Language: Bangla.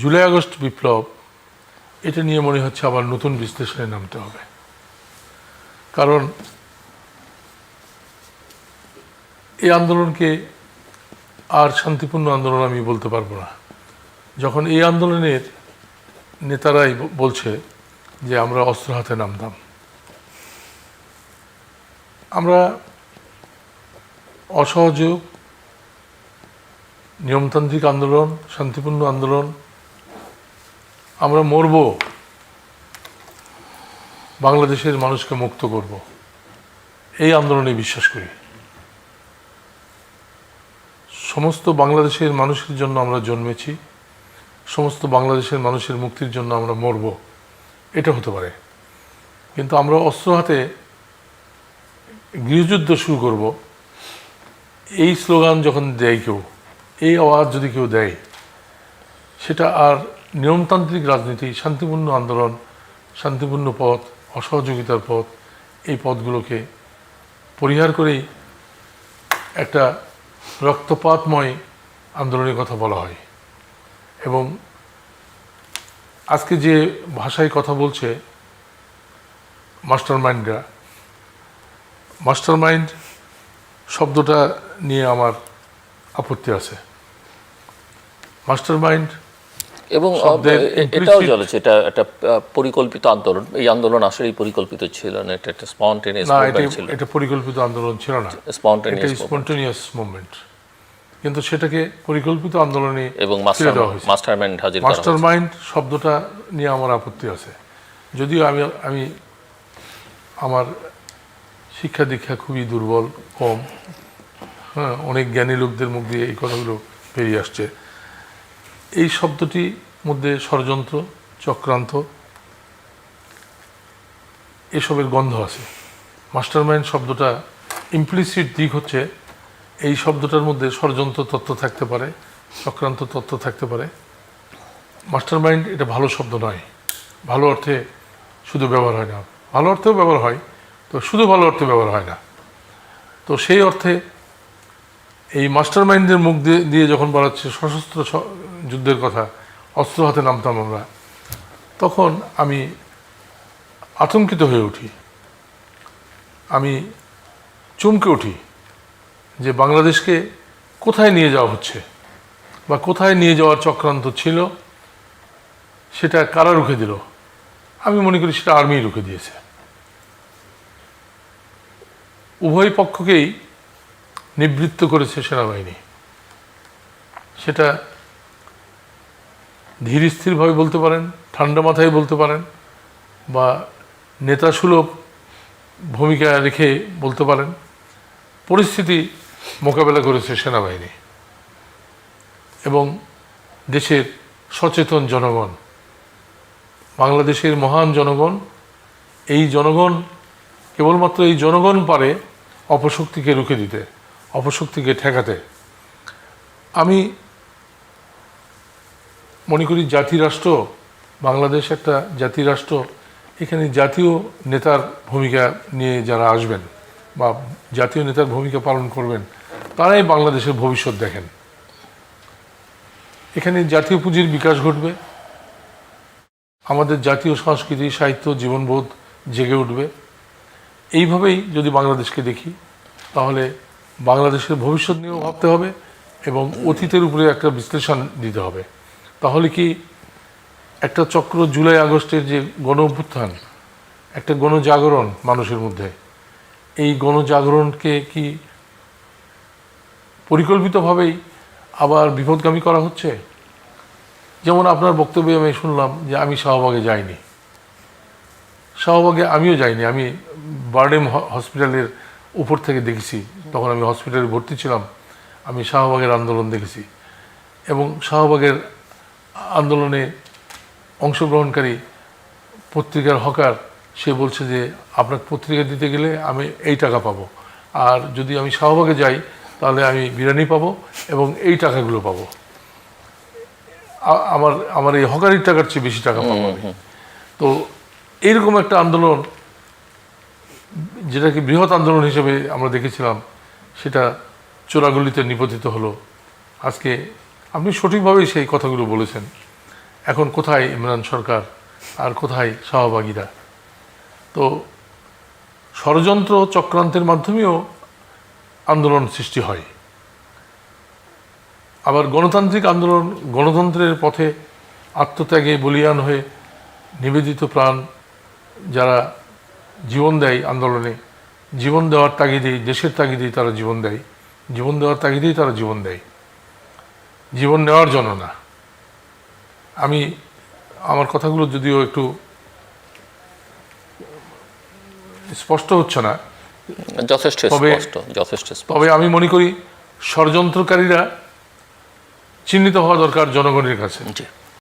জুলাই আগস্ট বিপ্লব, এটা নিয়ে মনে হচ্ছে আবার নতুন বিশ্লেষণে নামতে হবে। কারণ এই আন্দোলনকে আর শান্তিপূর্ণ আন্দোলন আমি বলতে পারব না। যখন এই আন্দোলনের নেতারাই বলছে যে আমরা অস্ত্র হাতে নামতাম, আমরা অসহযোগ, নিয়মতান্ত্রিক আন্দোলন, শান্তিপূর্ণ আন্দোলন আমরা মরব, বাংলাদেশের মানুষকে মুক্ত করব। এই আন্দোলনে বিশ্বাস করি। সমস্ত বাংলাদেশের মানুষের জন্য আমরা জন্মেছি, সমস্ত বাংলাদেশের মানুষের মুক্তির জন্য আমরা মরব, এটা হতে পারে। কিন্তু আমরা অস্ত্র হাতে গৃহযুদ্ধ শুরু করব, এই স্লোগান যখন দেয় কেউ, এই আওয়াজ যদি কেউ দেয়, সেটা আর নিয়মতান্ত্রিক রাজনীতি, শান্তিপূর্ণ আন্দোলন, শান্তিপূর্ণ পথ, অসহযোগিতার পথ, এই পথগুলোকে পরিহার করেই একটা রক্তপাতময় আন্দোলনের কথা বলা হয়। এবং আজকে যে ভাষায় কথা বলছে মাস্টার মাইন্ডরা মাস্টার মাইন্ড শব্দটা নিয়ে আমার আপত্তি আছে। মাস্টার মাইন্ড এবং এটাও চলেছে এটা একটা পরিকল্পিত আন্দোলন। এই আন্দোলন আসলেই পরিকল্পিত ছিল না এটা একটা স্পন্টেনিয়াস ছিল। এটা পরিকল্পিত আন্দোলন ছিল না। স্পন্টেনিয়াস স্পন্টেনিয়াস মুভমেন্ট কিন্তু সেটাকে পরিকল্পিত আন্দোলনে এবং ছেড়ে মাস্টার দেওয়া হয়েছে। মাস্টার মাইন্ড হাজির করা মাস্টার হয়েছে। শব্দটা নিয়ে আমার আপত্তি আছে। যদিও আমি আমি আমার শিক্ষা দীক্ষা খুবই দুর্বল কম। হ্যাঁ অনেক জ্ঞানী লোকদের মুখ দিয়ে এই কথাগুলো বেরিয়ে আসছে। এই শব্দটি মধ্যে ষড়যন্ত্র, চক্রান্ত, এসবের গন্ধ আছে। মাস্টার মাইন্ড শব্দটা ইমপ্লিসিট দিক হচ্ছে, এই শব্দটার মধ্যে ষড়যন্ত্র তত্ত্ব থাকতে পারে, চক্রান্ত তত্ত্ব থাকতে পারে। মাস্টার মাইন্ড এটা ভালো শব্দ নয়। ভালো অর্থে শুধু ব্যবহার হয় না। ভালো অর্থেও ব্যবহার হয়, তো শুধু ভালো অর্থে ব্যবহার হয় না। তো সেই অর্থে এই মাস্টার মাইন্ডের মুখ দিয়ে যখন বলা হচ্ছে সশস্ত্র যুদ্ধের কথা, অস্ত্র হাতে নামতাম আমরা। তখন আমি আতঙ্কিত হয়ে উঠি। আমি চমকে উঠি যে বাংলাদেশকে কোথায় নিয়ে যাওয়া হচ্ছে বা কোথায় নিয়ে যাওয়ার চক্রান্ত ছিল, সেটা কারা রুখে দিল? আমি মনে করি সেটা আর্মি রুখে দিয়েছে। উভয় পক্ষকেই নিবৃত্ত করেছে সেনাবাহিনী। সেটা ধীর স্থিরভাবে বলতে পারেন, ঠান্ডা মাথায় বলতে পারেন, বা নেতাসুলভ ভূমিকা রেখে বলতে পারেন, পরিস্থিতি মোকাবেলা করেছে সেনাবাহিনী এবং দেশের সচেতন জনগণ, বাংলাদেশের মহান জনগণ, এই জনগণ, কেবলমাত্র এই জনগণ পারে অপশক্তিকে রুখে দিতে, অপশক্তিকে ঠেকাতে। আমি মনে করি জাতিরাষ্ট্র বাংলাদেশ একটা জাতিরাষ্ট্র এখানে জাতীয় নেতার ভূমিকা নিয়ে যারা আসবেন বা জাতীয় নেতার ভূমিকা পালন করবেন, তারাই বাংলাদেশের ভবিষ্যৎ দেখেন। এখানে জাতীয় পুঁজির বিকাশ ঘটবে। আমাদের জাতীয় সংস্কৃতি, সাহিত্য, জীবনবোধ জেগে উঠবে। এইভাবেই যদি বাংলাদেশকে দেখি, তাহলে বাংলাদেশের ভবিষ্যৎ নিয়েও ভাবতে হবে এবং অতীতের উপরে একটা বিশ্লেষণ দিতে হবে। তাহলে কি একটা চক্র জুলাই আগস্টের যে গণ অভ্যুত্থান একটা গণজাগরণ মানুষের মধ্যে, এই গণজাগরণকে কি পরিকল্পিতভাবেই আবার বিপদগামী করা হচ্ছে? যেমন আপনার বক্তব্যে আমি শুনলাম যে আমি শাহবাগে যাইনি। শাহবাগে আমিও যাইনি, আমি বার্ডেম হসপিটালের উপর থেকে দেখেছি। তখন আমি হসপিটালে ভর্তি ছিলাম, আমি শাহবাগের আন্দোলন দেখেছি। এবং শাহবাগের আন্দোলনে অংশগ্রহণকারী পত্রিকার হকার সে বলছে যে আপনার পত্রিকা দিতে গেলে আমি এই টাকা পাবো। আর যদি আমি শাহবাগে যাই তাহলে আমি বিরিয়ানি পাবো এবং এই টাকাগুলো পাবো। আমার আমার এই হকারির টাকার চেয়ে বেশি টাকা পাবো আমি। তো এইরকম একটা আন্দোলন যেটাকে বৃহৎ আন্দোলন হিসেবে আমরা দেখেছিলাম সেটা চোরাগুলিতে নিপতিত হলো। আজকে আপনি সঠিকভাবেই সেই কথাগুলো বলেছেন। এখন কোথায় ইমরান সরকার? আর কোথায় সহভাগীরা তো ষড়যন্ত্র চক্রান্তের মাধ্যমেও আন্দোলন সৃষ্টি হয়। আবার গণতান্ত্রিক আন্দোলন গণতন্ত্রের পথে আত্মত্যাগে বলিয়ান হয়ে নিবেদিত প্রাণ যারা জীবন দেয় আন্দোলনে, জীবন দেওয়ার তাগিদেই দেশের তাগিদেই তারা জীবন দেয়। জীবন দেওয়ার তাগিদেই তারা জীবন দেয়। জীবন নেওয়ার জন্য না। আমি আমার কথাগুলো যদিও একটু স্পষ্ট হচ্ছে না যথেষ্ট তবে- স্পষ্ট যথেষ্ট তবে আমি মনে করি ষড়যন্ত্রকারীরা চিহ্নিত হওয়া দরকার জনগণের কাছে। জি।